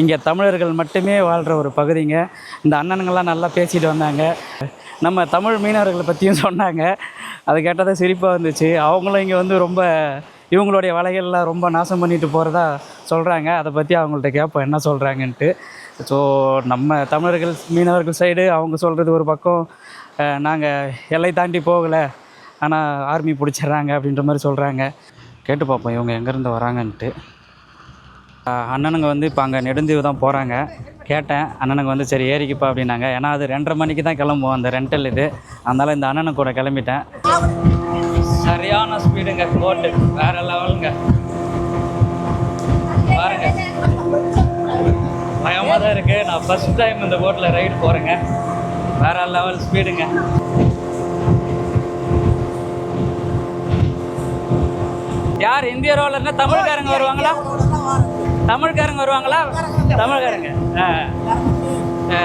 இங்கே தமிழர்கள் மட்டுமே வாழ்கிற ஒரு பகுதிங்க. இந்த அண்ணனுங்கள்லாம் நல்லா பேசிட்டு வந்தாங்க. நம்ம தமிழ் மீனவர்களை பற்றியும் சொன்னாங்க. அதை கேட்டதே சிரிப்பாக இருந்துச்சு. அவங்களும் இங்கே வந்து ரொம்ப இவங்களுடைய வலைகள்லாம் ரொம்ப நாசம் பண்ணிட்டு போகிறதா சொல்கிறாங்க அதை பற்றி அவங்கள்ட்ட கேட்போம் என்ன சொல்கிறாங்கன்ட்டு ஸோ நம்ம தமிழர்கள் மீனவர்கள் சைடு அவங்க சொல்கிறது ஒரு பக்கம். நாங்கள் எல்லை தாண்டி போகலை. ஆனால் ஆர்மி பிடிச்சிட்றாங்க அப்படின்ற மாதிரி சொல்கிறாங்க கேட்டு பார்ப்போம் இவங்க எங்கேருந்து வராங்கன்ட்டு. அண்ணனுங்க வந்து இப்போ அங்கே நெடுந்தீவு தான் போகிறாங்க கேட்டேன் அண்ணனுங்க வந்து சரி ஏறிக்குப்பா அப்படின்னாங்க. ஏன்னா அது ரெண்டரை மணிக்கு தான் கிளம்புவோம் அந்த ரெண்டல் இது. அதனால் இந்த அண்ணனை கூட கிளம்பிட்டேன். சரியான ஸ்பீடுங்க போட்டு வேற லெவலுங்க. பாருங்க. பயமாக தான் இருக்குது நான் ஃபஸ்ட் டைம் இந்த போட்டில் ரைடு போகிறேங்க வேற லெவல் ஸ்பீடுங்க. யார் இந்திய ரோலர்னா தமிழ்காரங்க வருவாங்களா? தமிழ்காரங்க வருவாங்களா? தமிழ்காரங்க. ஆ. ஆ.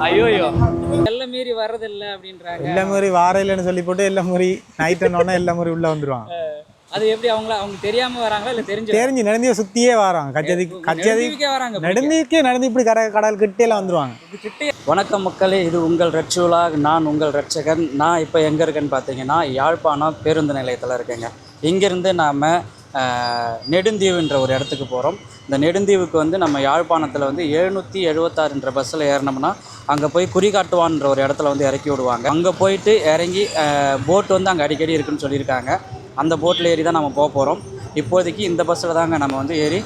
ஐயோ எல்லாம் மீறி வர்றதில்ல அப்படின்றாங்க. எல்லா மாதிரி வார இல்லைன்னு சொல்லி போட்டு எல்லா மாதிரி நைட் ஆனோடனே எல்லா மாதிரி உள்ள வந்துருவாங்க. அது எப்படி அவங்கள அவங்க தெரியாம வராங்களா இல்ல தெரிஞ்சு தெரிஞ்சு நடந்திய சுத்தியே வராங்க. கச்சதி கச்சதி நெடுந்தீவுக்கே வராங்க நெடுந்தீவுக்கே நடந்து இப்படி கடை கடல் கிட்டேலாம் வந்துருவாங்க. வணக்கம் மக்களே இது உங்கள் ரட்சுலா நான் உங்கள் ரட்சகன். நான் இப்போ எங்கே இருக்கேன்னு பார்த்தீங்கன்னா யாழ்ப்பாணம் பேருந்து நிலையத்தில் இருக்கேங்க. இங்கேருந்து நாம் நெடுந்தீவுன்ற ஒரு இடத்துக்கு போகிறோம் இந்த நெடுந்தீவுக்கு வந்து நம்ம யாழ்ப்பாணத்தில் வந்து எழுநூற்றி எழுபத்தாறுன்ற பஸ்ஸில் ஏறினோம்னா அங்கே போய் குறிகாட்டுவான்ற ஒரு இடத்துல வந்து இறக்கி விடுவாங்க. அங்கே போயிட்டு இறங்கி போட் வந்து அங்கே அடிக்கடி இருக்குன்னு சொல்லியிருக்காங்க. அந்த போட்டில் ஏறி தான் நம்ம போக போகிறோம் இப்போதைக்கு இந்த பஸ்ஸில் தாங்க நம்ம வந்து ஏறி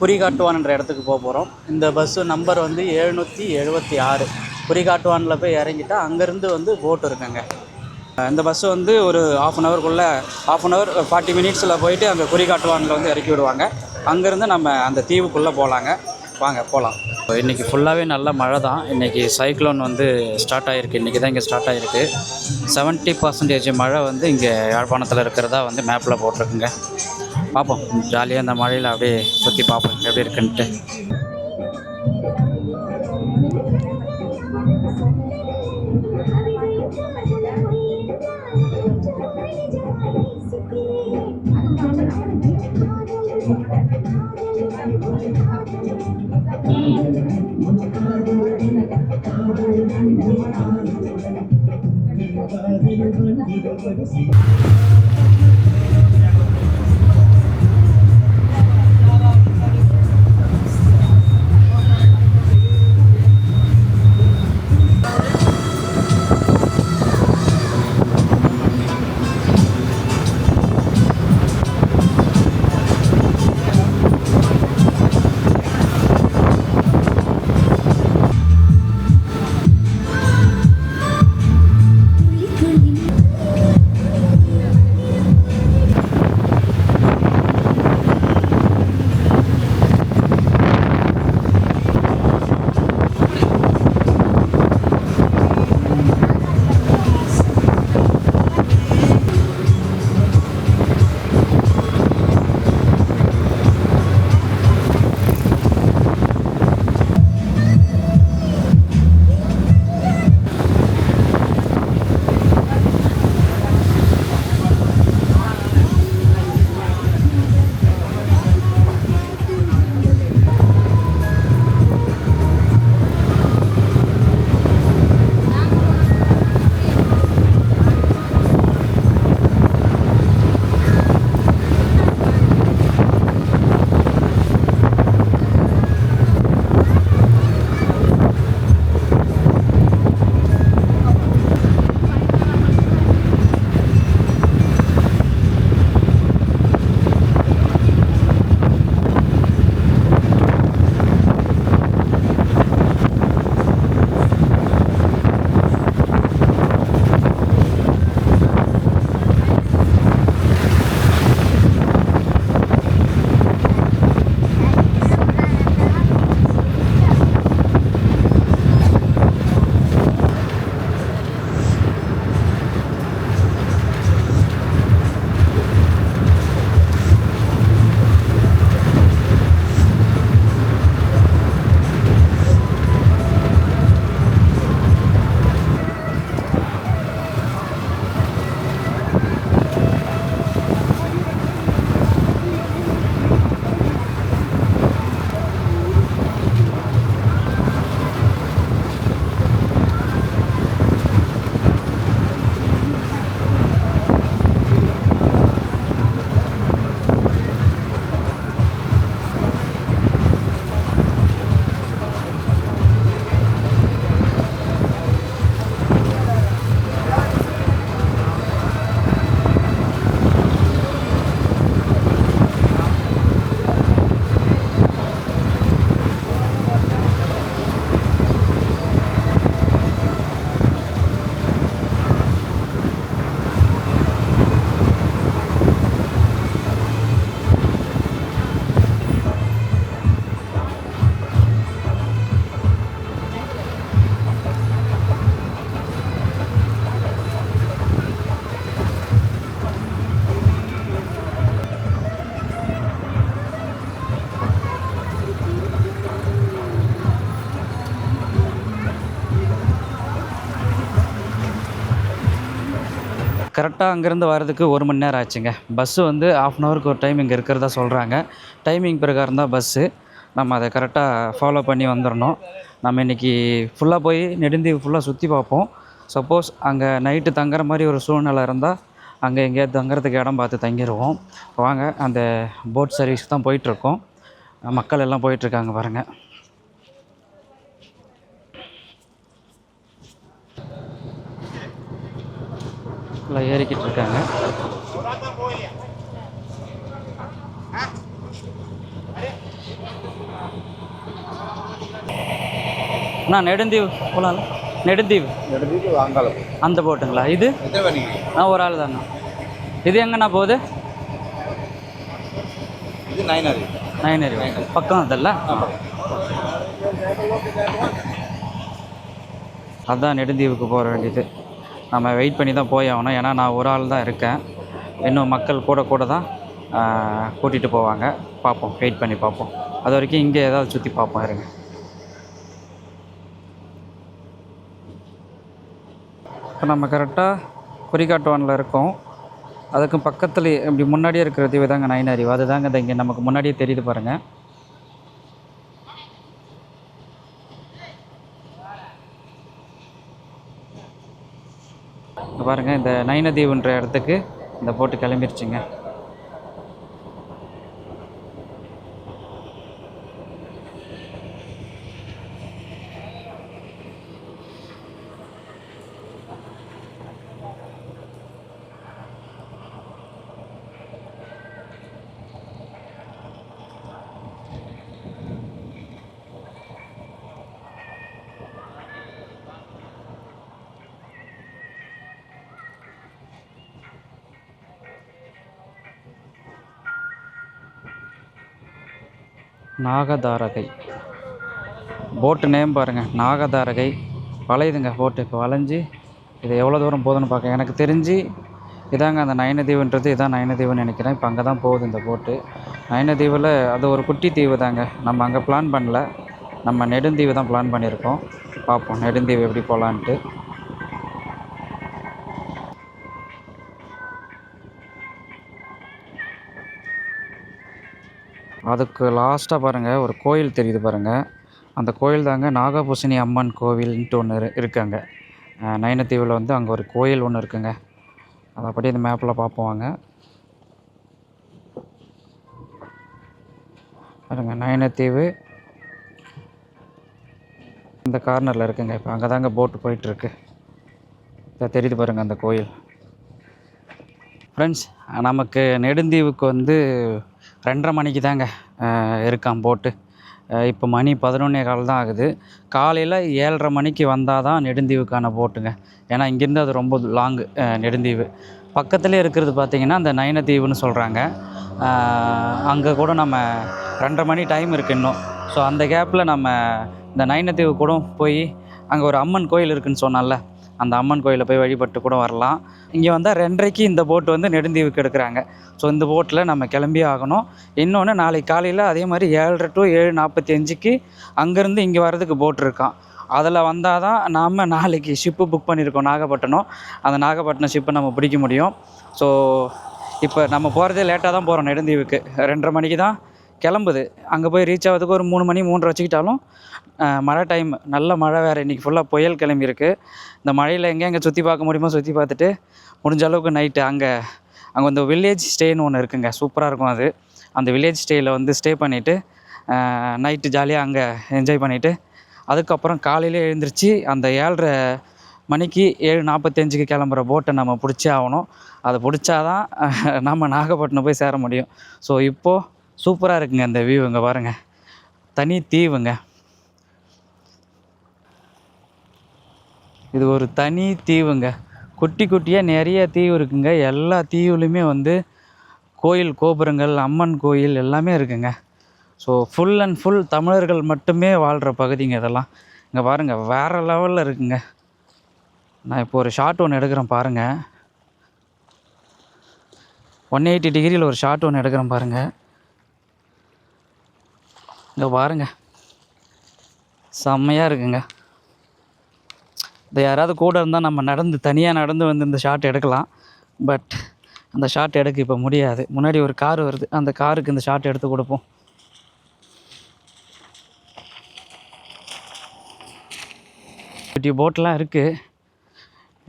குறிகாட்டுவான்ன்ற இடத்துக்கு போக போகிறோம் இந்த பஸ்ஸு நம்பர் வந்து எழுநூற்றி எழுபத்தி ஆறு. குறிகாட்டுவானில் போய் இறங்கிட்டா அங்கேருந்து வந்து போட் இருக்குங்க. இந்த பஸ்ஸு வந்து ஒரு ஆஃப் அன் ஹவருக்குள்ளே ஆஃப் அன் ஹவர் ஃபார்ட்டி மினிட்ஸில் போயிட்டு அங்கே குறிகாட்டுவானில் வந்து இறக்கி விடுவாங்க. அங்கேருந்து நம்ம அந்த தீவுக்குள்ளே போகலாங்க வாங்க போகலாம் இன்றைக்கி ஃபுல்லாகவே நல்ல மழை தான் இன்றைக்கி சைக்ளோன் வந்து ஸ்டார்ட் ஆகிருக்கு இன்றைக்கி தான் இங்கே ஸ்டார்ட் ஆகிருக்கு செவன்ட்டி பர்சன்டேஜ் மழை வந்து இங்கே யாழ்ப்பாணத்தில் இருக்கிறதா வந்து மேப்பில் போட்டிருக்குங்க. பார்ப்போம். ஜாலியாக இந்த மழையில் அப்படியே சுற்றி பார்ப்போம். எப்படி இருக்குன்ட்டு. Thank you. Thank you. கரெக்டாக அங்கேருந்து வரதுக்கு ஒரு மணி நேரம் ஆச்சுங்க. பஸ்ஸு வந்து ஆஃப் அன் ஹவருக்கு ஒரு டைம் இங்கே இருக்கிறதா சொல்கிறாங்க டைமிங் பிரகாரம் தான் பஸ்ஸு நம்ம அதை கரெக்டாக ஃபாலோ பண்ணி வந்துடணும் நம்ம இன்றைக்கி ஃபுல்லாக போய் நெடுந்தீவு ஃபுல்லாக சுற்றி பார்ப்போம். சப்போஸ் அங்கே நைட்டு தங்குற மாதிரி ஒரு சூழ்நிலை இருந்தால் அங்கே எங்கேயாவது தங்குறதுக்கு இடம் பார்த்து தங்கிடுவோம் வாங்க அந்த போட் சர்வீஸ் தான் போயிட்டுருக்கோம் மக்கள் எல்லாம் போயிட்டுருக்காங்க பாருங்கள் எல்லாம் ஏறிக்கிட்டு இருக்காங்க. அண்ணா நெடுந்தீவு போகலாம்ல நெடுந்தீவு. அந்த போட்டுங்களா? இது? ஆ ஒரு ஆள் தாண்ணா இது எங்கண்ணா போகுது? இது நைனாரி. நயனரி பக்கம் அதல்ல? அதான் நெடுந்தீவுக்கு போக வேண்டியது. நம்ம வெயிட் பண்ணி தான் போய் ஆகணும். ஏன்னா நான் ஒரு ஆள் தான் இருக்கேன். இன்னும் மக்கள் கூட கூட தான் கூட்டிகிட்டு போவாங்க. பார்ப்போம். வெயிட் பண்ணி பார்ப்போம். அது வரைக்கும் இங்கே ஏதாவது சுற்றி பார்ப்போம். இருங்க. இப்போ நம்ம கரெக்டாக குறிகாட்டுவானில் இருக்கோம். அதுக்கு பக்கத்துலேயே இப்படி முன்னாடியே இருக்கிற தீவு தாங்க நைனாரிவு அதுதாங்க இந்த இங்கே நமக்கு முன்னாடியே தெரியுது பாருங்கள் பாருங்கள் இந்த நைனதீவுன்ற இடத்துக்கு இந்த போட்டு கிளம்பிருச்சுங்க. நாகதாரகை. போட்டு நேம் பாருங்கள் நாகதாரகை. வளையுதுங்க போட்டு இப்போ வளைஞ்சு இது எவ்வளோ தூரம் போகுதுன்னு பார்க்க எனக்கு தெரிஞ்சு இதாங்க அந்த நயனதீவுன்றது இதான் நயனதீவுன்னு நினைக்கிறேன். இப்போ அங்கே தான் போகுது இந்த போட்டு நயனதீவில் அது ஒரு குட்டி தீவு தாங்க. நம்ம அங்கே பிளான் பண்ணல. நம்ம நெடுந்தீவு தான் பிளான் பண்ணியிருக்கோம். பார்ப்போம் நெடுந்தீவு எப்படி போகலான்ட்டு அதுக்கு லாஸ்ட்டாக பாருங்கள் ஒரு கோயில் தெரியுது பாருங்கள் அந்த கோயில் தாங்க நாகபூசணி அம்மன் கோவில்ன்ட்டு ஒன்று இரு இருக்காங்க. நயனத்தீவில் வந்து அங்கே ஒரு கோயில் ஒன்று இருக்குங்க. அதை அப்படியே இந்த மேப்பில் பார்ப்போம் வாங்க. பாருங்க நயனத்தீவு. இந்த கார்னரில் இருக்குங்க. இப்போ அங்கே தாங்க போட்டு போயிட்டுருக்கு. இதை தெரியுது பாருங்கள் அந்த கோயில். ஃப்ரெண்ட்ஸ் நமக்கு நெடுந்தீவுக்கு வந்து ரெண்டரை மணிக்கு தாங்க இருக்கான் போட்டு. இப்போ மணி பதினொன்னே கால் தான் ஆகுது. காலையில் ஏழரை மணிக்கு வந்தால் தான் நெடுந்தீவுக்கான போட்டுங்க. ஏன்னா இங்கேருந்து அது ரொம்ப லாங்கு நெடுந்தீவு. பக்கத்தில் இருக்கிறது பார்த்திங்கன்னா அந்த நயனத்தீவுன்னு சொல்கிறாங்க அங்கே கூட நம்ம ரெண்டரை மணி டைம் இருக்குது இன்னும். ஸோ அந்த கேப்பில் நம்ம இந்த நயனத்தீவு கூட போய் அங்கே ஒரு அம்மன் கோயில் இருக்குதுன்னு சொன்னால அந்த அம்மன் கோயிலில் போய் வழிபட்டு கூட வரலாம். இங்கே வந்தால் ரெண்டரைக்கு இந்த போட் வந்து நெடுந்தீவுக்கு எடுக்கிறாங்க ஸோ இந்த போட்டில் நம்ம கிளம்பி ஆகணும். இன்னொன்று நாளைக்கு காலையில் அதே மாதிரி ஏழரை டு ஏழு நாற்பத்தி அஞ்சுக்கு அங்கேருந்து இங்கே வர்றதுக்கு போட் இருக்கான் அதில் வந்தால் தான் நாம் நாளைக்கு ஷிப்பு புக் பண்ணியிருக்கோம் நாகப்பட்டினம். அந்த நாகப்பட்டினம் ஷிப்பை நம்ம பிடிக்க முடியும். ஸோ இப்போ நம்ம போகிறதே லேட்டாக தான் போகிறோம் நெடுந்தீவுக்கு. ரெண்டரை மணிக்கு தான் கிளம்புது. அங்கே போய் ரீச் ஆகிறதுக்கு ஒரு மூணு மணி மூன்றரை வச்சுக்கிட்டாலும் மழை டைம் நல்ல மழை வேறு இன்றைக்கி ஃபுல்லாக புயல் கிளம்பியிருக்கு. இந்த மழையில் எங்கே எங்கே சுற்றி பார்க்க முடியுமோ சுற்றி பார்த்துட்டு முடிஞ்ச அளவுக்கு நைட்டு அங்கே அங்கே வந்து வில்லேஜ் ஸ்டேன்னு ஒன்று இருக்குங்க. சூப்பராக இருக்கும் அது. அந்த வில்லேஜ் ஸ்டேயில் வந்து ஸ்டே பண்ணிவிட்டு நைட்டு ஜாலியாக அங்கே என்ஜாய் பண்ணிவிட்டு அதுக்கப்புறம் காலையிலே எழுந்திரிச்சு அந்த ஏழரை மணிக்கு ஏழு நாற்பத்தஞ்சுக்கு கிளம்புற போட்டை நம்ம பிடிச்சே ஆகணும். அதை பிடிச்சாதான் நம்ம நாகப்பட்டினம் போய் சேர முடியும். ஸோ இப்போது சூப்பராக இருக்குங்க இந்த வியூ இங்கே பாருங்கள் தனி தீவுங்க. இது ஒரு தனி தீவுங்க. குட்டி குட்டியாக நிறைய தீவு இருக்குங்க. எல்லா தீவுலையுமே வந்து கோயில் கோபுரங்கள் அம்மன் கோயில் எல்லாமே இருக்குங்க. ஸோ ஃபுல் அண்ட் ஃபுல் தமிழர்கள் மட்டுமே வாழ்கிற பகுதிங்க இதெல்லாம். இங்கே பாருங்கள் வேறு லெவலில் இருக்குங்க. நான் இப்போ ஒரு ஷாட் ஒன்று எடுக்கிறேன் பாருங்கள் ஒன் எயிட்டி டிகிரியில் ஒரு ஷாட் ஒன்று எடுக்கிறேன் பாருங்கள் இங்கே பாருங்க. செம்மையாக இருக்குங்க. இது யாராவது கூட இருந்தால் நம்ம நடந்து தனியாக நடந்து வந்து இந்த ஷாட் எடுக்கலாம். பட் அந்த ஷாட் எடுக்க இப்போ முடியாது. முன்னாடி ஒரு கார் வருது. அந்த காருக்கு இந்த ஷாட் எடுத்து கொடுப்போம். குட்டி போட்டெலாம் இருக்குது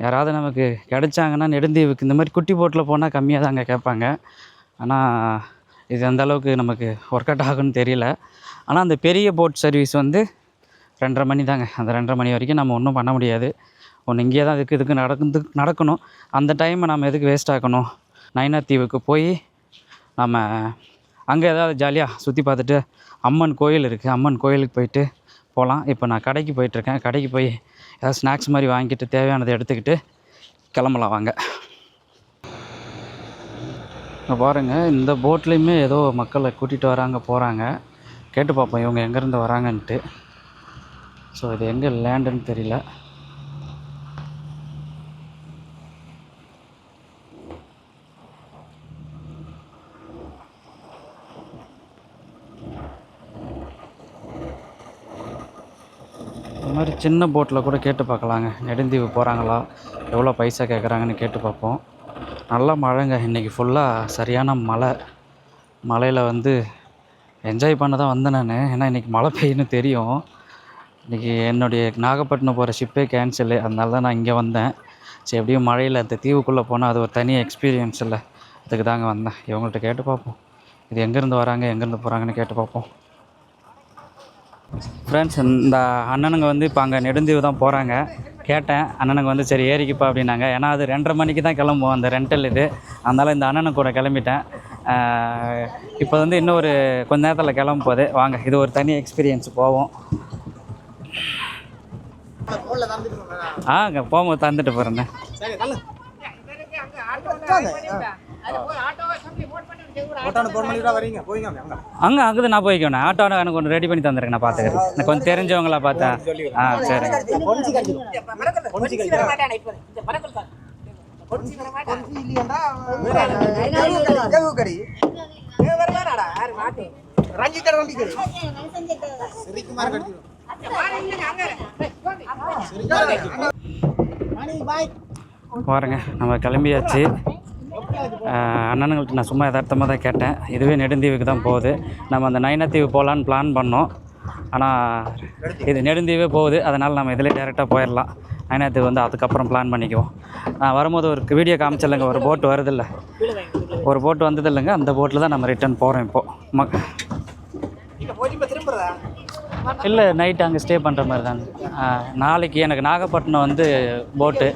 யாராவது நமக்கு கிடைச்சாங்கன்னா நெடுந்தீவுக்கு. இந்த மாதிரி குட்டி போட்டில் போனால் கம்மியாக தாங்க கேட்பாங்க. ஆனால் இது அந்த அளவுக்கு நமக்கு ஒர்க் அவுட் ஆகுன்னு தெரியல. ஆனால் அந்த பெரிய போட் சர்வீஸ் வந்து ரெண்டரை மணி தாங்க. அந்த ரெண்டரை மணி வரைக்கும் நம்ம ஒன்றும் பண்ண முடியாது. ஒன்று இங்கேயே தான் இதுக்கு இதுக்கு நடந்து நடக்கணும். அந்த டைமை நம்ம எதுக்கு வேஸ்ட் ஆக்கணும்? நைனா தீவுக்கு போய் நம்ம அங்கே ஏதாவது ஜாலியாக சுற்றி பார்த்துட்டு அம்மன் கோயில் இருக்குது அம்மன் கோயிலுக்கு போயிட்டு போகலாம் இப்போ நான் கடைக்கு போயிட்டுருக்கேன். கடைக்கு போய் ஏதாவது ஸ்நாக்ஸ் மாதிரி வாங்கிட்டு தேவையானதை எடுத்துக்கிட்டு கிளம்பலாம் வாங்க. இங்கே பாருங்கள் இந்த போட்லேயுமே ஏதோ மக்களை கூட்டிகிட்டு வராங்க போகிறாங்க கேட்டு பார்ப்போம் இவங்க எங்கேருந்து வராங்கன்ட்டு. ஸோ இது எங்கே லேண்டுன்னு தெரியல. இந்த மாதிரி சின்ன போட்டில் கூட கேட்டு பார்க்கலாங்க. நெடுந்தீவு போகிறாங்களா எவ்வளோ பைசா கேட்குறாங்கன்னு கேட்டு பார்ப்போம். நல்ல மழைங்க. இன்றைக்கி ஃபுல்லாக சரியான மழை. மழையில் வந்து என்ஜாய் பண்ண தான் வந்தேன் நான். ஏன்னா இன்றைக்கி மழை பெய்யுன்னு தெரியும். இன்றைக்கி என்னுடைய நாகப்பட்டினம் போகிற ஷிப்பே கேன்சலு அதனால தான் நான் இங்கே வந்தேன். சரி எப்படியும் மழையில் அந்த தீவுக்குள்ளே போனால் அது ஒரு தனி எக்ஸ்பீரியன்ஸ் இல்லை. அதுக்கு தாங்க வந்தேன். இவங்கள்ட்ட கேட்டு பார்ப்போம். இது எங்கேருந்து வராங்க எங்கேருந்து போகிறாங்கன்னு கேட்டு பார்ப்போம். ஃப்ரெண்ட்ஸ் இந்த அண்ணனுங்க வந்து இப்போ அங்கே நெடுந்தீவு தான் போகிறாங்க கேட்டேன். அண்ணனுங்க வந்து சரி ஏறிக்குப்பா அப்படின்னாங்க. ஏன்னா அது ரெண்டரை மணிக்கு தான் கிளம்புவோம் அந்த ரெண்டல் இது. அதனால் இந்த அண்ணனுக்கு கூட கிளம்பிட்டேன். இப்போ வந்து இன்னும் ஒரு கொஞ்ச நேரத்தில் கிளம்ப போகுது வாங்க இது ஒரு தனி எக்ஸ்பீரியன்ஸ் போவோம். ஆ அங்கே போகும்போது தந்துட்டு போகிறேண்ணே ஓட்டான போன் பண்ணி வரீங்க போய்ங்க அங்க. அங்கே நான் போய்க்கணும் ஆட்டோ எனக்கு ஒன்று ரெடி பண்ணி தந்துருங்க நான் பார்த்துக்கிறேன் எனக்கு கொஞ்சம் தெரிஞ்சவங்களா பார்த்தேன் ஆ சரிங்க பாருங்க நம்ம கிளம்பியாச்சு. அண்ணனுங்கள்ட்ட நான் சும்மா யதார்த்தமாக தான் கேட்டேன். இதுவே நெடுந்தீவுக்கு தான் போகுது. நம்ம அந்த நயனத்தீவு போகலான்னு பிளான் பண்ணோம். ஆனால் இது நெடுந்தீவே போகுது. அதனால் நம்ம இதில் டேரெக்டாக போயிடலாம் நைனாத்தீவு வந்து அதுக்கப்புறம் பிளான் பண்ணிக்குவோம். நான் வரும்போது ஒரு வீடியோ காமிச்சிடலங்க ஒரு போட்டு வருதில்ல. ஒரு போட்டு வந்தது இல்லைங்க அந்த போட்டில் தான் நம்ம ரிட்டர்ன் போகிறோம் இப்போது ம இல்லை நைட் அங்கே ஸ்டே பண்ணுற மாதிரி தாங்க நாளைக்கு எனக்கு நாகப்பட்டினம் வந்து போட்டு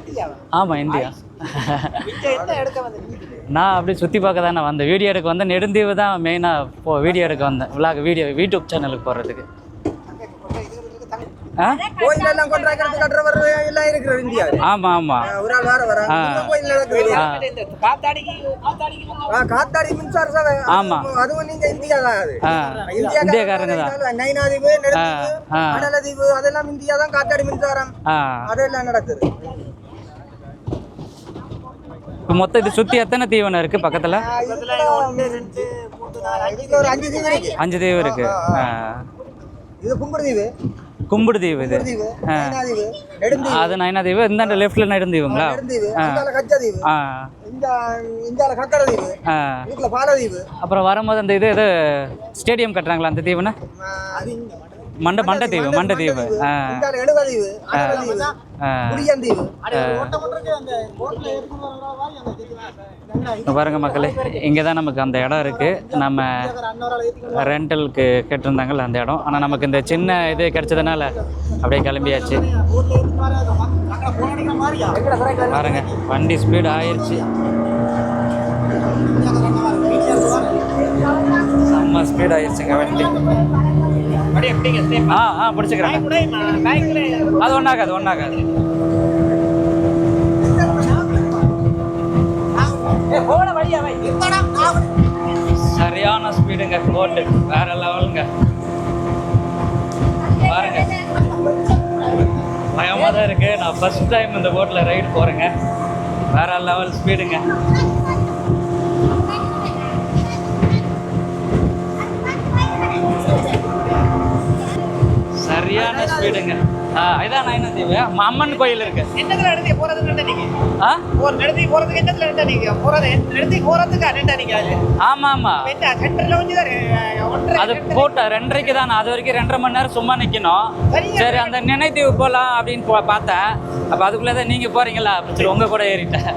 ஆமாம் இந்தியா. நான் அப்படியே சுற்றி பார்க்க தானே வந்தேன். வீடியோ எடுக்க வந்தேன். நெடுந்தீவு தான் மெயினாக போ வீடியோ எடுக்க வந்தேன். விளாக் வீடியோ யூடியூப் சேனலுக்கு போடுறதுக்கு ஆ? கோயிலெல்லாம் கொண்டாடுறது கட்டுறவர் எல்லாம் இருக்கிற இந்தியா ஆமாம் ஆமாம் ஒரு ஆள் வேற வர ஆ. கோயில் நடக்குது ஆ. ஆ, காத்தாடி மின்சார சபை. ஆமா. அதுவும் நீங்க இந்தியா தான் அது. இந்தியக்காரங்க தான். நைனாதீவு கடலதீவு அதெல்லாம் இந்தியா தான் காத்தாடி மின்சாரம். ஆ. அதெல்லாம் நடக்குது. இப்போ மொத்தம் இது சுற்றி எத்தனை தீவனம் இருக்குது பக்கத்தில்? அஞ்சு தீவு இருக்கு. இருக்குது இது கும்புடு தீவு கும்பிடு தீவு இது அது நைனா தீவு இந்த லெஃப்டில் நெடுந்தீவுங்களா நெடுந்தீவு அந்தால கச்சதீவு ஆ. இந்த இந்தால கக்கட தீவு ஆ. இதுக்குள்ள பாலதீவு. அப்புறம் வரும்போது அந்த இது இது ஸ்டேடியம் கட்டுறாங்களா அந்த தீவுன்னு? மண்ட மண்ட தீவு மண்ட தீவு பாருங்க மக்களே இங்கே தான் நமக்கு அந்த இடம் இருக்குது நம்ம ரெண்டலுக்கு கேட்டிருந்தாங்கல்ல அந்த இடம். ஆனால் நமக்கு இந்த சின்ன இது கிடைச்சதுனால அப்படியே கிளம்பியாச்சு. பாருங்க வண்டி ஸ்பீடு ஆயிடுச்சு செம்ம ஸ்பீட் ஆயிடுச்சுங்க வண்டி. ஆ? ஆ பிடிச்சிக்கிறேன் அது ஒன்றாகாது ஒன்றாகாது சரியான ஸ்பீடுங்க போட்டு. வேற லெவலுங்க. பாருங்க. பயமாக தான் இருக்கு. நான் ஃபர்ஸ்ட் டைம் இந்த போட்டில் ரைடு போகிறேங்க வேற லெவல் ஸ்பீடுங்க சரியான ஸ்பீடு வீடுங்க. ஆ இதான் நயனதீவு அம்ம- அம்மன் கோயில் இருக்கு. என்னத்துல நடத்தி போறதுன்னு நீங்க? ஆ? ஒரு நடத்தி போறதுக்கு என்னத்துல நின்றா நீங்க? போறது நடத்தி போறதுக்கு நின்றா நீங்க அது? ஆமா ஆமா. என்ன சென்டர்ல வந்து ஒன்றரை அது போட்ட ரெண்டரைக்கு தான் அது வரைக்கும் ரெண்டரை மணி நேரம் சும்மா நிக்கணும். சரி அந்த நினைத்தீவு போகலாம் அப்படின்னு பார்த்தேன். அப்ப அதுக்குள்ளே தான் நீங்க போறீங்களா? சரி உங்க கூட ஏறிட்டேன்.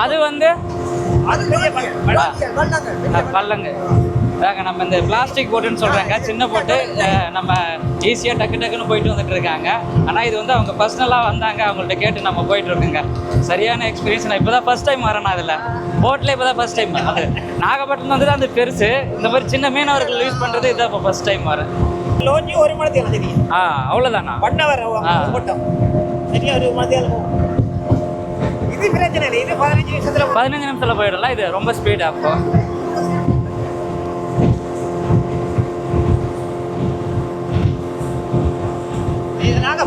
அது வந்து பல்லங்க அதாங்க நம்ம இந்த பிளாஸ்டிக் போட்டுன்னு சொல்றாங்க. சின்ன போட்டு நம்ம ஈஸியாக டக்கு டக்குன்னு போயிட்டு வந்துட்டு இருக்காங்க. ஆனால் இது வந்து அவங்க பர்சனலாக வந்தாங்க. அவங்கள்ட்ட கேட்டு நம்ம போயிட்டு இருக்கோங்க. சரியான எக்ஸ்பீரியன்ஸ் நான் இப்போ தான் ஃபஸ்ட் டைம் வரேன் அதில் போட்டில் இப்போ தான் ஃபஸ்ட் டைம் அது நாகப்பட்டினம் வந்து தான் அது பெருசு. இந்த மாதிரி சின்ன மீனவர்கள் யூஸ் பண்ணுறது இதான் இப்போ ஃபஸ்ட் டைம் வரேன். லோஞ்சி ஒரு மணி தெரியும் ஆ அவ்வளோதானா ஒன் ஹவர் ஆ. ஓட்டம் சரியா ஒரு மணி இது பிரச்சனை இல்லை. இது பதினஞ்சு நிமிஷத்துல. பதினஞ்சு நிமிஷத்தில் போயிடலாம். இது ரொம்ப ஸ்பீடு அப்போ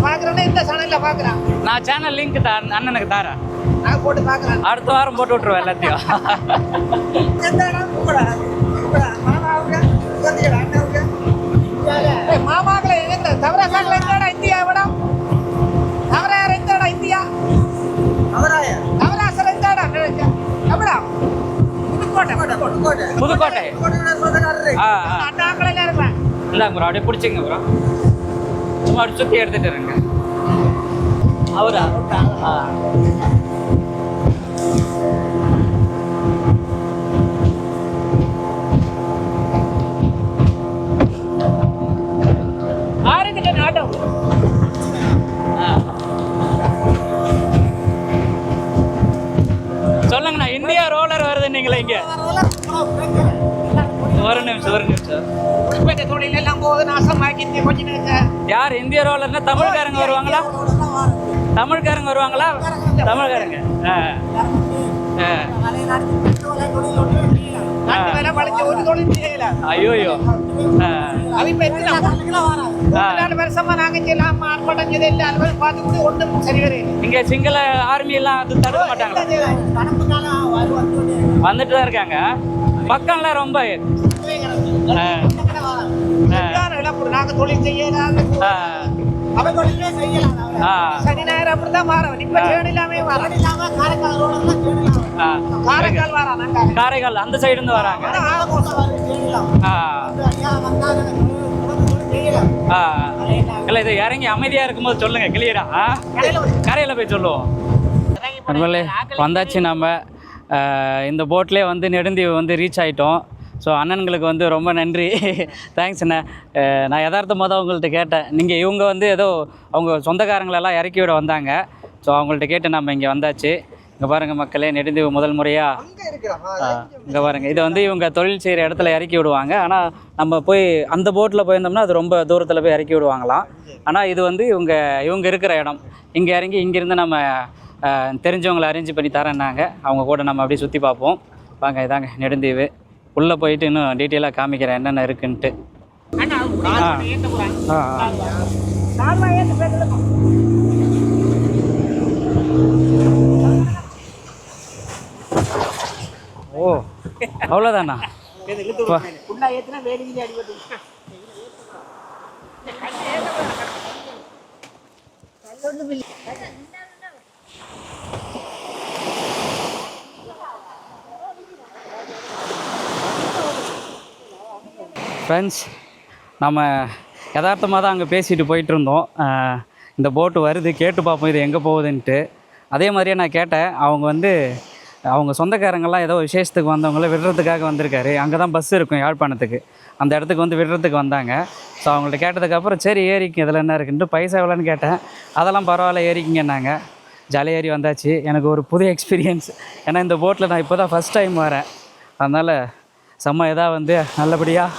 பாக்குறோம்னா இந்த சேனல்ல பாக்குறோம் நான் சேனல் லிங்க் த அண்ணனுக்கு தரேன். நாங்க போட்டு பாக்குறோம் அடுத்த வாரம் போட்டு விட்ருவேன் எல்லாத்தையும். மாமாக்களை எங்க தவறாசாக்கள் எந்த இடம் இந்தியா இடம் தவறார் எந்த இடம் இந்தியா தவறாசர் எந்த இடம் எவ்வளோ புதுக்கோட்டை புதுக்கோட்டை புதுக்கோட்டை. அண்ணாக்கள் இருப்பேன் இந்தாங்க ப்ரோ அப்படியே பிடிச்சிங்க ப்ரோ சும்மா அப்படி சுற்றி எடுத்துட்டு இருங்க. அவரா நாட்டம். சொல்லுங்கண்ணா இந்தியா ரோலர் வருது நீங்களே இங்க. ஒரு நிமிஷம் ஒரு நிமிஷம். உள்பேட்டை தொழில் எல்லாம் போகுது நாசமாக்கி இந்த கொஞ்ச நேரத்தை யார் இந்திய ரோலர்னா தமிழ்காரங்க வருவாங்களா? தமிழ்காரங்க வருவாங்களா? தமிழ்காரங்க ஐயோயோ. அது இப்ப எத்தனை வருஷமா நாங்க செய்யலாம் ஆர்ப்பாட்டம் செய்து இல்லை அது மாதிரி பார்த்து கூட ஒன்றும் சரி வரையும் இங்க சிங்கள ஆர்மி எல்லாம் அது தடுக்க வந்துட்டு தான் இருக்காங்க. பக்கம்லாம் ரொம்ப நாங்க தொழில் செய்யலாம் ஆ, அவன் தொழிலே செய்யலாம் ஆ, சனி ஞாயிறு அப்படிதான் மாறவன். இப்ப சேடு இல்லாமே வரான். ஆ. காரைக்கால் வரான் நாங்க காரைக்கால் அந்த சைடு இருந்து வராங்க. இல்ல இது இறங்கி அமைதியா இருக்கும்போது சொல்லுங்க கிளியரா கரையில போய். சொல்லுவோம். நண்பர்களே வந்தாச்சு நம்ம இந்த போட்லேயே வந்து நெடுந்தீவு வந்து ரீச் ஆகிட்டோம் ஸோ அண்ணன்களுக்கு வந்து ரொம்ப நன்றி. தேங்க்ஸ் அண்ணே. நான் யதார்த்தமாக தான் உங்கள்கிட்ட கேட்டேன். நீங்கள் இவங்க வந்து ஏதோ அவங்க சொந்தக்காரங்களெல்லாம் இறக்கி விட வந்தாங்க. ஸோ அவங்கள்ட்ட கேட்டு நம்ம இங்கே வந்தாச்சு. இங்கே பாருங்கள் மக்களே நெடுந்தீவு முதல் முறையாக இங்கே பாருங்கள் இதை வந்து இவங்க தொழில் செய்கிற இடத்துல இறக்கி விடுவாங்க. ஆனால் நம்ம போய் அந்த போட்டில் போயிருந்தோம்னா அது ரொம்ப தூரத்தில் போய் இறக்கி விடுவாங்களாம். ஆனால் இது வந்து இவங்க இவங்க இருக்கிற இடம். இங்கே இறங்கி இங்கேருந்து நம்ம தெரிஞ்சவங்களை அரேஞ்ச் பண்ணி தரேன்னாங்க. அவங்க கூட நம்ம அப்படியே சுற்றி பார்ப்போம். வாங்க இதாங்க நெடுந்தீவு. உள்ளே போயிட்டு இன்னும் டீட்டெயிலாக காமிக்கிறேன் என்னென்ன இருக்குன்ட்டு. அண்ணா ஆ. ஆ ஓ அவ்வளோதானா ஃப்ரெண்ட்ஸ் நம்ம யதார்த்தமாக தான் அங்கே பேசிட்டு போயிட்டு இருந்தோம் இந்த போட்டு வருது கேட்டு பார்ப்போம் இது எங்கே போகுதுன்ட்டு. அதே மாதிரியே நான் கேட்டேன் அவங்க வந்து அவங்க சொந்தக்காரங்கெல்லாம் ஏதோ விசேஷத்துக்கு வந்தவங்கள விடுறதுக்காக வந்திருக்காரு. அங்கே தான் பஸ் இருக்கும் யாழ்ப்பாணத்துக்கு. அந்த இடத்துக்கு வந்து விடுறதுக்கு வந்தாங்க. ஸோ அவங்கள்ட்ட கேட்டதுக்கப்புறம் சரி ஏறிக்கு இதில் என்ன இருக்குன்ட்டு பைசா எவ்வளோன்னு கேட்டேன். அதெல்லாம் பரவாயில்ல ஏறிக்கிங்கன்னாங்க ஜாலியாக ஏறி வந்தாச்சு. எனக்கு ஒரு புது எக்ஸ்பீரியன்ஸ் ஏன்னா இந்த போட்டில் நான் இப்போ தான் ஃபஸ்ட் டைம் வரேன். அதனால் செம்ம இதாக வந்து நல்லபடியாக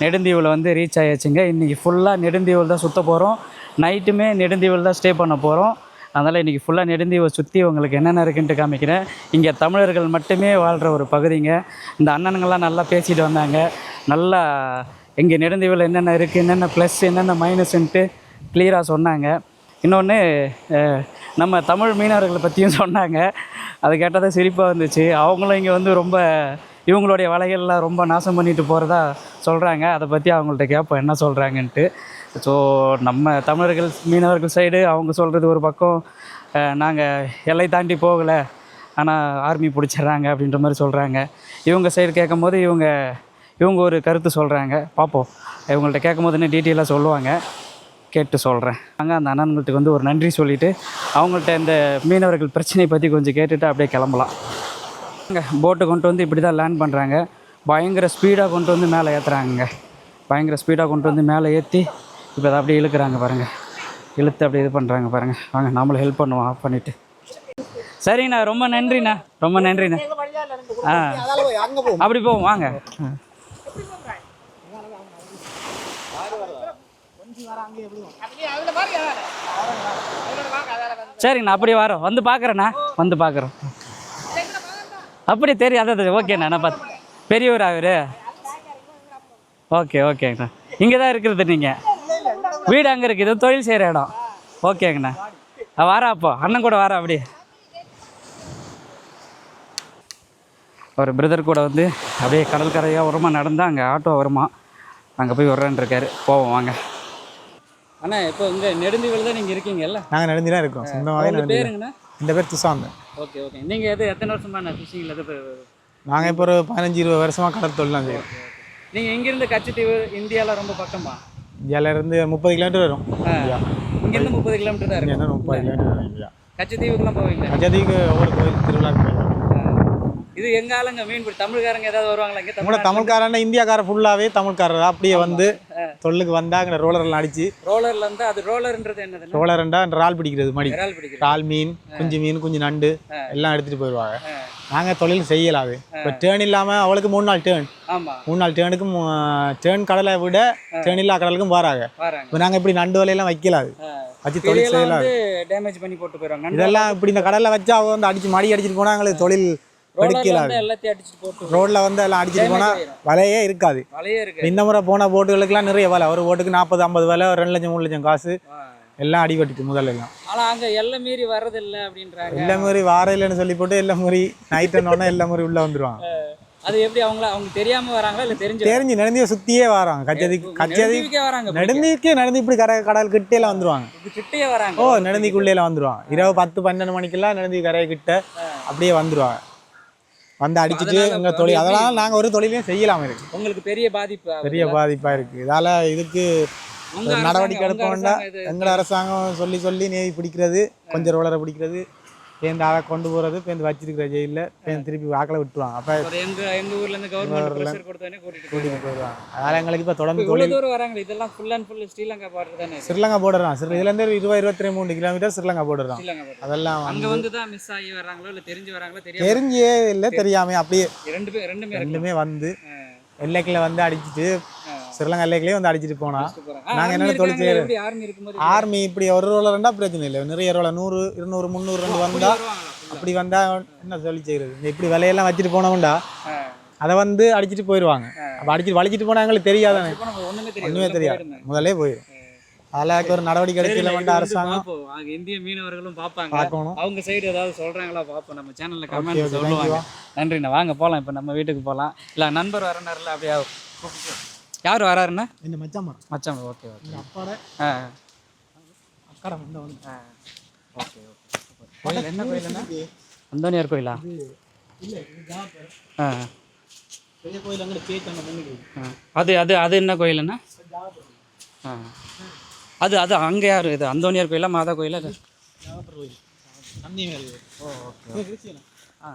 நெடுந்தீவில் வந்து ரீச் ஆயாச்சுங்க. இன்றைக்கி ஃபுல்லாக நெடுந்தீவில் தான் சுற்ற போகிறோம் நைட்டுமே நெடுந்தீவில் தான் ஸ்டே பண்ண போகிறோம் அதனால் இன்றைக்கி ஃபுல்லாக நெடுந்தீவை சுற்றி உங்களுக்கு என்னென்ன இருக்குன்ட்டு காமிக்கிறேன். இங்கே தமிழர்கள் மட்டுமே வாழ்கிற ஒரு பகுதிங்க. இந்த அண்ணனுங்கள்லாம் நல்லா பேசிட்டு வந்தாங்க. நல்லா இங்கே நெடுந்தீவில் என்னென்ன இருக்குது என்னென்ன ப்ளஸ் என்னென்ன மைனஸ்ன்ட்டு கிளியராக சொன்னாங்க. இன்னொன்று நம்ம தமிழ் மீனவர்களை பற்றியும் சொன்னாங்க. அது கேட்டதே சிரிப்பாக இருந்துச்சு. அவங்களும் இங்கே வந்து ரொம்ப இவங்களுடைய வலைகள்லாம் ரொம்ப நாசம் பண்ணிட்டு போகிறதா சொல்கிறாங்க அதை பற்றி அவங்கள்ட்ட கேட்போம் என்ன சொல்கிறாங்கன்ட்டு ஸோ நம்ம தமிழர்கள் மீனவர்கள் சைடு அவங்க சொல்கிறது ஒரு பக்கம். நாங்கள் எல்லை தாண்டி போகலை. ஆனால் ஆர்மி பிடிச்சிடுறாங்க அப்படின்ற மாதிரி சொல்கிறாங்க இவங்க சைடு கேட்கும்போது இவங்க இவங்க ஒரு கருத்து சொல்கிறாங்க பார்ப்போம் இவங்கள்ட்ட கேட்கும்போது இன்னும் டீட்டெயிலாக சொல்லுவாங்க. கேட்டு சொல்கிறேன் அங்கே அந்த அண்ணன்களுக்கு வந்து ஒரு நன்றி சொல்லிவிட்டு அவங்கள்ட்ட இந்த மீனவர்கள் பிரச்சனையை பற்றி கொஞ்சம் கேட்டுட்டு அப்படியே கிளம்பலாம். இங்கே போட்டை கொண்டு வந்து இப்படி தான் லேண்ட் பண்ணுறாங்க பயங்கர ஸ்பீடாக கொண்டு வந்து மேலே ஏற்றுறாங்க பயங்கர ஸ்பீடாக கொண்டு வந்து மேலே ஏற்றி இப்போ அதை அப்படியே இழுக்கிறாங்க பாருங்கள் இழுத்து அப்படியே இது பண்ணுறாங்க பாருங்கள் வாங்க நம்மளும் ஹெல்ப் பண்ணுவோம் ஆஃப் பண்ணிவிட்டு சரிண்ணா ரொம்ப நன்றிண்ணா ரொம்ப நன்றிண்ணா. ஆ. அப்படி போவோம் வாங்க. ஆ. சரிங்கண்ணா அப்படியே வரோம். வந்து பார்க்குறேண்ணா வந்து பார்க்குறோம் அப்படி தெரியும் அதான் ஓகேண்ணா நான் பார்த்து பெரியவர் அவரு? ஓகே ஓகேங்கண்ணா இங்கே தான் இருக்கிறது நீங்கள் வீடு அங்கே இருக்குது இது தொழில் செய்கிற இடம். ஓகேங்கண்ணா ஆ, வாரா அப்போ. அண்ணன் கூட வாரா அப்படியே ஒரு பிரதர் கூட வந்து அப்படியே கடற்கரையாக வருமா நடந்தால் அங்கே ஆட்டோ வருமா அங்கே போய் வர்றேன்னு இருக்காரு போவோம் வாங்க. அண்ணா இப்போ இங்கே நெடுந்துவில் தான் நீங்கள் இருக்கீங்கல்ல? நாங்க நடந்து தான் இருக்கோம் நடந்து பேருங்கண்ணா? இந்த பேர் துசாந்த ஓகே ஓகே. நீங்க எது எத்தனை வருஷமா நான் ஃபிஷிங்ல இது நாங்க இப்போ ஒரு பதினஞ்சு இருபது வருஷமா கடல் தொழிலாம் செய்வோம் நீங்க இங்க இருந்து கச்சத்தீவு இந்தியால ரொம்ப பக்கமா? இந்தியால இருந்து முப்பது கிலோமீட்டர் வரும். இந்தியா. இங்க இருந்து முப்பது கிலோமீட்டர் தான் இருந்து முப்பது கிலோமீட்டர் வரும் இந்தியா. கச்சத்தீவுக்குலாம் போவீங்க அஜாதிக்கு ஒவ்வொரு கோயில் போயிடும் இது எங்க ஆளுங்க? மீன் பிடி தமிழ்காரங்க ஏதாவது வருவாங்களா இங்க? நம்மளோட தமிழ் தமிழ்காரன் இந்தியாக்கார ஃபுல்லாவே தமிழ்காரர் அப்படியே வந்து தொல்லுக்கு வந்தா அங்கே ரோலர்லாம் அடிச்சு ரோலர்ல இருந்து அது ரோலர்ன்றது என்னதுன்னா ரோலர்ண்டா ரால் பிடிக்கிறது மடி விரால் பிடிக்கிறது. இறால் மீன் குஞ்சு மீன் குஞ்சு நண்டு எல்லாம் எடுத்துட்டு போயிடுவாங்க. நாங்க தொழில் செய்யலாது இப்போ டேர்ன் இல்லாம அவளுக்கு மூணு நாள் டேர்ன் மூணு நாள் டேர்னுக்கும் டேர்ன் கடலை விட டேர்ன் இல்லா கடலுக்கும் வராங்க. இப்போ நாங்க இப்படி நண்டு வலையெல்லாம் வைக்கலாது வச்சு தொழில் வந்து டேமேஜ் பண்ணி போட்டு போயிடுவாங்க. இதெல்லாம் இப்படி இந்த கடல்ல வச்சு அவங்க வந்து அடிச்சு மடி அடிச்சிட்டு போனா எங்களுக்கு தொழில் வந்து ரோட்ல வந்து எல்லாம் அடிச்சிட்டு போனா வலையே இருக்காது. இந்த முறை போன போட்டுகளுக்குலாம் நிறைய வலை. ஒரு போட்டுக்கு நாற்பது ஐம்பது வலை ஒரு ரெண்டு லட்சம் மூணு லட்சம் காசு. எல்லாம் அடிபட்டுட்டு முதல்ல எல்லாம். ஆனா அங்க மீறி வர்றதில்ல அப்படின்றாங்க. எல்லா மாதிரி வாரையிலன்னு சொல்லி போட்டு எல்லா மாதிரி நைட்டுன்னொன்னே எல்லா மாதிரி உள்ள வந்துருவாங்க. அது எப்படி அவங்கள அவங்க தெரியாம வராங்களா இல்ல தெரிஞ்சு தெரிஞ்சு நடந்திய சுத்தியே வராங்க. கச்சதி கச்சதி வராங்க நெடுந்திக்கே நடந்து இப்படி கரை கடல் கிட்டே எல்லாம் வந்துருவாங்க. இது கிட்டயே வராங்க. ஓ நெடுந்திக்குள்ளே எல்லாம் வந்துருவாங்க. இரவு பத்து பன்னெண்டு மணிக்கெல்லாம் நெடுந்தி கரை கிட்ட அப்படியே வந்துருவாங்க. வந்து அடிச்சிட்டு அதனால எங்க அப்ப தொழில். எப்படி- அதெல்லாம் நாங்க ஒரு தொழிலையும் செய்யலாம இருக்கு. உங்களுக்கு பெரிய பாதிப்பு. பெரிய பாதிப்பா இருக்கு. இதால இதுக்கு நடவடிக்கை உங்க எடுப்போம்னா அரசாங்கம் இது- எங்கள அரசாங்கம் சொல்லி சொல்லி நேவி பிடிக்கிறது கொஞ்சம் ரோலரை பிடிக்கிறது பேருந்து ஆளை கொண்டு போறது பேருந்து வச்சிருக்கிற ஜெயிலில் பேருந்து திருப்பி வாக்கில் விட்டுருவாங்க. அப்போ ஒரு எங்க எங்க ஊர்ல இருந்து கவர்மெண்ட் கூட்டிட்டு போயிடுவாங்க. அதனால எங்களுக்கு இப்போ தொடர்ந்து தொழில் தூரம் வராங்க இதெல்லாம் full and full Sri Lanka border தானே? ஸ்ரீலங்கா போடுறான் ஸ்ரீ இதுலேருந்து இருபது இருபத்தி மூணு கிலோமீட்டர் ஸ்ரீலங்கா பார்டர் அதெல்லாம் அங்க வந்து தான் மிஸ் ஆகி வராங்களோ இல்ல தெரிஞ்சு வராங்களோ தெரியாது தெரிஞ்சே இல்லை தெரியாம அப்படியே ரெண்டு பேர் ரெண்டுமே ரெண்டுமே வந்து எல்லைக்குள்ள வந்து அடிச்சிட்டு ஸ்ரீலங்கா எல்லைக்குள்ளேயே வந்து அடிச்சிட்டு போனா. நாங்க என்னென்ன தொழில் செய்யறது? எப்படி ஆர்மி இப்படி ஒரு ரோல ரெண்டா பிரச்சனை இல்லை. நிறைய ரோல நூறு இருநூறு முந்நூறு ரெண்டு வந்தா? அப்படி வந்தா என்ன சொல்லி செய்யறது இந்த இப்படி விலையெல்லாம் வச்சுட்டு போனோம்டா. அதை வந்து அடிச்சிட்டு போயிடுவாங்க அப்போ அடிச்சிட்டு வலிச்சிட்டு போனா எங்களுக்கு தெரியாதானே ஒண்ணுமே தெரியாது. முதல்லே போயிடும் அதில் ஒரு நடவடிக்கை எடுக்கல வந்து அரசாங்கம். இந்திய மீனவர்களும் பார்ப்பாங்க பார்க்கணும். அவங்க சைடு ஏதாவது சொல்றாங்களா பார்ப்போம் நம்ம சேனல்ல கமெண்ட் சொல்லுவாங்க. நன்றிண்ணா. வாங்க போகலாம் இப்போ நம்ம வீட்டுக்கு போகலாம் இல்லை நண்பர் வரனார்ல அப்படியே யார் வராருண்ணா இந்த மச்சான் மரம் மச்சான் ஓகே ஓகே. அப்பாட. ஆ அக்கடை வந்து ஆ ஓகே ஓகே. கோயில் என்ன கோயிலுண்ணா அந்தோனியார் கோயிலா? ஆ. அது அது அது என்ன கோயிலுண்ணா ஆ அது அது அங்கே யார்? இது அந்தோனியார் கோயிலா மாதா கோயிலா? இருக்குது ஓ ஓகே ஆ.